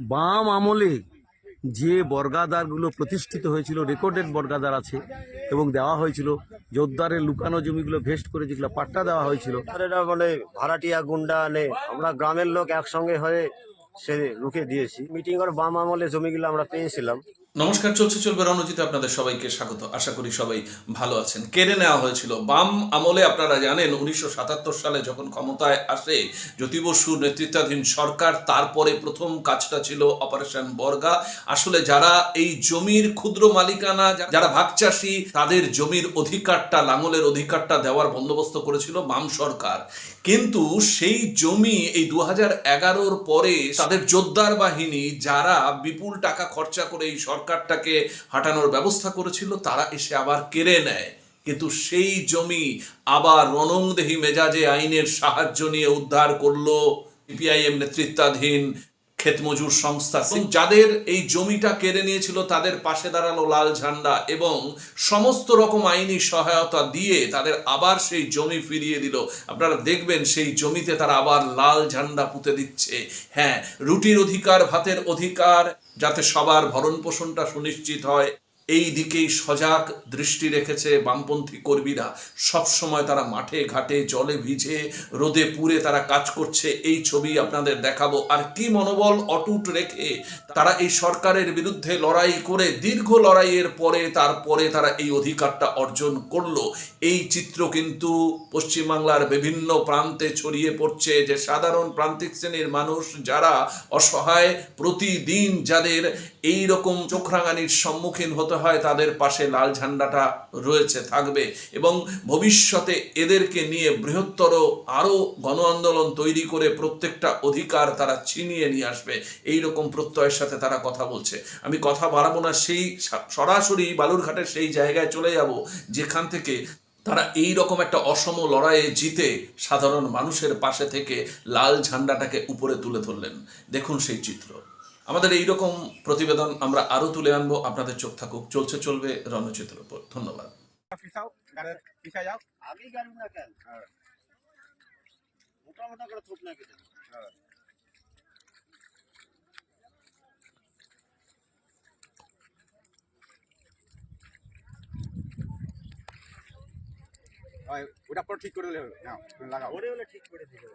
বাম আমলে যে বর্গাদারগুলো প্রতিষ্ঠিত হয়েছিল রেকর্ডেড বর্গাদার আছে, এবং দেওয়া হয়েছিল জোরদারের লুকানো জমিগুলো ভেস্ট করে যেগুলো পাট্টা দেওয়া হয়েছিল। মানে ভাড়াটিয়া গুন্ডা নে, আমরা গ্রামের লোক একসঙ্গে হয়ে সে রুখে দিয়েছি। মিটিং আর বাম আমলে জমিগুলো আমরা পেয়েছিলাম। নমস্কার, চলছে, চলবে রণজিতে আপনাদের সবাইকে স্বাগত। আশা করি সবাই ভালো আছেন। কেড়ে নেওয়া হয়েছিল। বাম আমলে আপনারা জানেন, উনিশশো সাতাত্তর সালে যখন ক্ষমতায় আসে জ্যোতি বসু নেতৃত্বাধীন সরকার, তারপরে প্রথম কাজটা ছিল অপারেশন বর্গা। আসলে যারা এই জমির ক্ষুদ্র মালিকানা, যারা ভাগচাষী, তাদের জমির অধিকারটা, লাঙলের অধিকারটা দেওয়ার বন্দোবস্ত করেছিল বাম সরকার। কিন্তু সেই জমি এই দু হাজার পরে তাদের জোরদার বাহিনী, যারা বিপুল টাকা খরচা করে এই সরকারটাকে হাঁটানোর ব্যবস্থা করেছিল, তারা এসে আবার কেড়ে নেয়। কিন্তু সেই জমি আবার রণংদেহী মেজাজে আইনের সাহায্য নিয়ে উদ্ধার করল, সিপিআইএম নেতৃত্বাধীন ক্ষেতমজুর সংস্থা। যাদের এই জমিটা কেড়ে নিয়েছিল তাদের পাশে দাঁড়াল লাল ঝান্ডা এবং সমস্ত রকম আইনি সহায়তা দিয়ে তাদের আবার সেই জমি ফিরিয়ে দিল। আপনারা দেখবেন সেই জমিতে তারা আবার লাল ঝান্ডা পুঁতে দিচ্ছে। হ্যাঁ রুটির অধিকার ভাতের অধিকার যাতে সবার ভরণ পোষণটা সুনিশ্চিত হয়। এই দিকেই সজাগ দৃষ্টি রেখেছে বামপন্থী কর্মীরা। সব সময় তারা মাঠে ঘাটে জলে ভিজে রোদে পুড়ে তারা কাজ করছে। এই ছবি আপনাদের দেখাবো। আর কি মনোবল অটুট রেখে তারা এই সরকারের বিরুদ্ধে লড়াই করে, দীর্ঘ লড়াইয়ের পরে তারপরে তারা এই অধিকারটা অর্জন করল। এই চিত্র কিন্তু পশ্চিমবাংলার বিভিন্ন প্রান্তে ছড়িয়ে পড়ছে যে সাধারণ প্রান্তিক শ্রেণির মানুষ যারা অসহায় প্রতিদিন যাদের এই রকম চোখরাঙানির সম্মুখীন হতে হয়, তাদের পাশে লাল ঝান্ডাটা রয়েছে, থাকবে। এবং ভবিষ্যতে এদেরকে নিয়ে বৃহত্তর আরও গণ আন্দোলন তৈরি করে প্রত্যেকটা অধিকার তারা ছিনিয়ে নিয়ে আসবে। এই রকম প্রত্যয়ের সাথে তারা কথা বলছে। আমি কথা বাড়াবো না, সেই সরাসরি বালুরঘাটের সেই জায়গায় চলে যাব, যেখান থেকে তারা এই রকম একটা অসম লড়াইয়ে জিতে সাধারণ মানুষের পাশে থেকে লাল ঝান্ডাটাকে উপরে তুলে ধরলেন। দেখুন সেই চিত্র। আমাদের এই রকম প্রতিবেদন আমরা আরও তুলে আনব। আপনাদের চোখ থাকুক। চলছে চলবে রণচিত্র উপর। ধন্যবাদ। না না কেটে ওই ওটা পর ঠিক করে দিলে হবে। নাও তুমি লাগাও। ওরে হলে ঠিক করে দিবে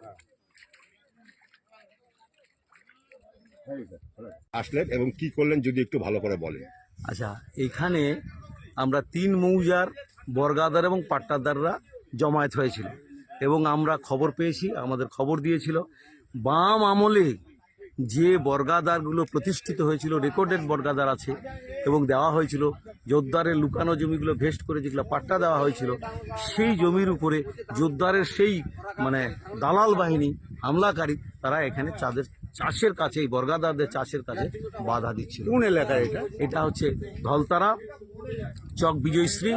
আসলেন এবং কি করলেন যদি একটু ভালো করে বলেন। আচ্ছা এখানে আমরা তিন মৌজার বর্গাদার এবং পাট্টাদাররা জমায়েত হয়েছিল এবং আমরা খবর পেয়েছি, আমাদের খবর দিয়েছিল। বাম আমলে যে বর্গাদারগুলো প্রতিষ্ঠিত হয়েছিল, রেকর্ডেড বর্গাদার আছে এবং দেওয়া হয়েছিল জোরদারের লুকানো জমিগুলো ভেস্ট করে যেগুলো পাট্টা দেওয়া হয়েছিল, সেই জমির উপরে জোরদারের সেই মানে দালাল বাহিনী, হামলাকারী, তারা এখানে চাঁদের চাষের কাছে এই বর্গাদারদের চাষের কাছে বাধা দিচ্ছিল। কোন এলাকায় এটা? এটা হচ্ছে ধলতারা চক বিজয়শ্রী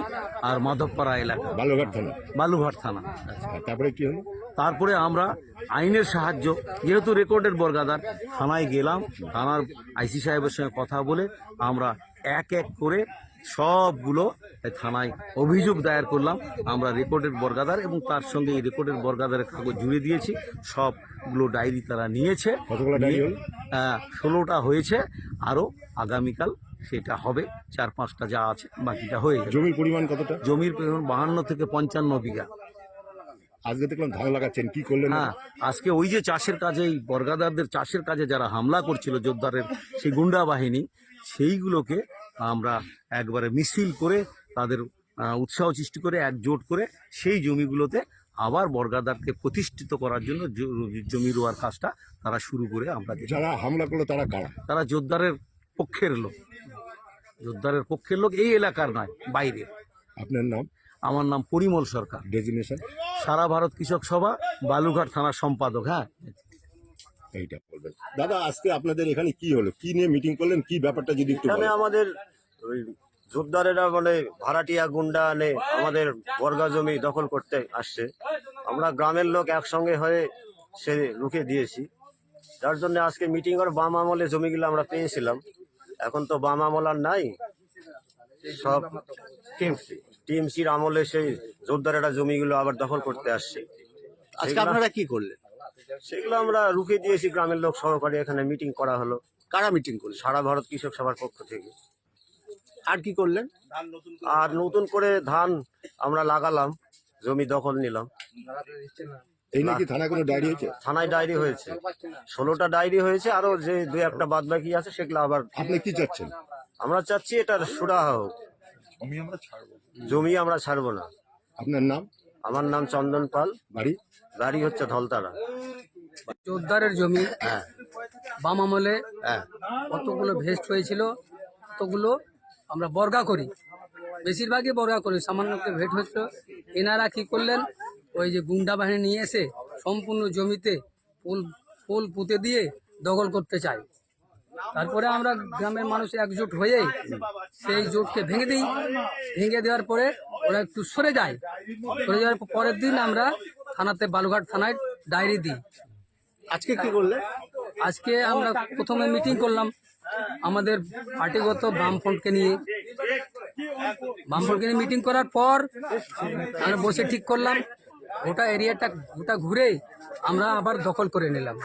আর মাধবপাড়া এলাকা। বালুঘাট থানা? বালুঘাট থানা। তারপরে কি হলো? তারপরে আমরা আইনের সাহায্য যেহেতু রেকর্ডের বর্গাদার থানায় গেলাম। থানার আইসি সাহেবের সঙ্গে কথা বলে আমরা এক এক করে সবগুলো থানায় অভিযোগ দায়ের করলাম। আমরা রেকর্ডের বর্গাদার এবং তার সঙ্গে এই রেকর্ডের বর্গাদারের কাগজ জুড়ে দিয়েছি। সবগুলো ডায়েরি তারা নিয়েছে। কতগুলো ষোলোটা হয়েছে। আরও আগামীকাল সেটা হবে। চার পাঁচটা যা আছে বাকিটা হয়ে যাবে জমির পরিমাণ কতটা? জমির পরিমাণ বাহান্ন থেকে পঞ্চান্ন বিঘা। আজকে দেখলাম ধান লাগাচ্ছেন কি করলেন? হ্যাঁ আজকে ওই যে চাষের কাজে বর্গাদারদের চাষের কাজে যারা হামলা করছিল জোরদারের সেই গুন্ডা বাহিনী সেইগুলোকে আমরা একবারে মিছিল করে তাদের উৎসাহ সৃষ্টি করে একজোট করে সেই জমিগুলোতে আবার বর্গাদারকে প্রতিষ্ঠিত করার জন্য জমি রোয়ার কাজটা তারা শুরু করে আমরা যারা হামলা করল তারা কারা? তারা জোরদারের পক্ষের লোক। জোরদারের পক্ষের লোক এই এলাকার নয় বাইরে আপনার নাম? আমার নাম পরিমল সরকার। ডেজিনেশন সারা ভারত কৃষক সভা বালুঘাট থানার সম্পাদক হ্যাঁ। এইটা বলবেন। দাদা আজকে আপনাদের এখানে কি হলো? কি নিয়ে মিটিং করলেন? কি ব্যাপারটা যদি একটু এখানে আমাদের ওই জোরদারেরা মানে ভাড়াটিয়া গুন্ডা আনে আমাদের বর্গা জমি দখল করতে আসছে। আমরা গ্রামের লোক একসঙ্গে হয়ে সে রুখে দিয়েছি। যার জন্য আজকে মিটিং আর বাম আমলে জমিগুলো আমরা পেয়েছিলাম। এখন তো বাম আমল আর নাই। সব টিএমসি টিএমসির আমলে সেই জোরদারেরা জমিগুলো আবার দখল করতে আসছে। আজকে আপনারা কি করলেন? সেগুলো আমরা রুখে দিয়েছি গ্রামের লোক সহকারে এখানে মিটিং করা হলো। কারা মিটিং করল? সারা ভারত কৃষক সভার পক্ষ থেকে। আর কি করলেন? আর নতুন করে ধান আমরা লাগালাম জমি দখল নিলাম। এই নিয়ে থানায় কোনো ডায়েরি হয়েছে? থানায় ডায়েরি হয়েছে। ষোলোটা ডায়েরি হয়েছে আরও যে দুই একটা বাদ বাকি আছে সেগুলো আবার আপনি কি চাচ্ছেন? আমরা চাচ্ছি সুরাহা হোক। জমি আমরা ছাড়বো না। আপনার নাম? আমার নাম চন্দন পাল। বাড়ি? গাড়ি হচ্ছে ধলতারা। জোরদারের জমি। হ্যাঁ। বাম আমলে হ্যাঁ। কতগুলো ভেস্ট হয়েছিল কতগুলো আমরা বর্গা করি। বেশিরভাগই বর্গা করি সামান্য ভেট হচ্ছিল এনারা কি করলেন ওই যে গুন্ডা বাহিনী নিয়ে এসে সম্পূর্ণ জমিতে ফুল ফুল পুঁতে দিয়ে দখল করতে চায়। তারপরে আমরা গ্রামের মানুষ একজোট হয়ে সেই জোটকে ভেঙে দিই। ভেঙে দেওয়ার পরে ওরা একটু সরে যায়। সরে যাওয়ার পরের দিন আমরা থানাতে বালুঘাট থানায় ডায়েরি দিই। আজকে কি করলেন আজকে আমরা প্রথমে মিটিং করলাম আমাদের পার্টিগত বামফ্রন্টকে নিয়ে। বামফ্রন্টকে নিয়ে মিটিং করার পর আমরা বসে ঠিক করলাম। গোটা এরিয়াটা গোটা ঘুরে আমরা আবার দখল করে নিলাম।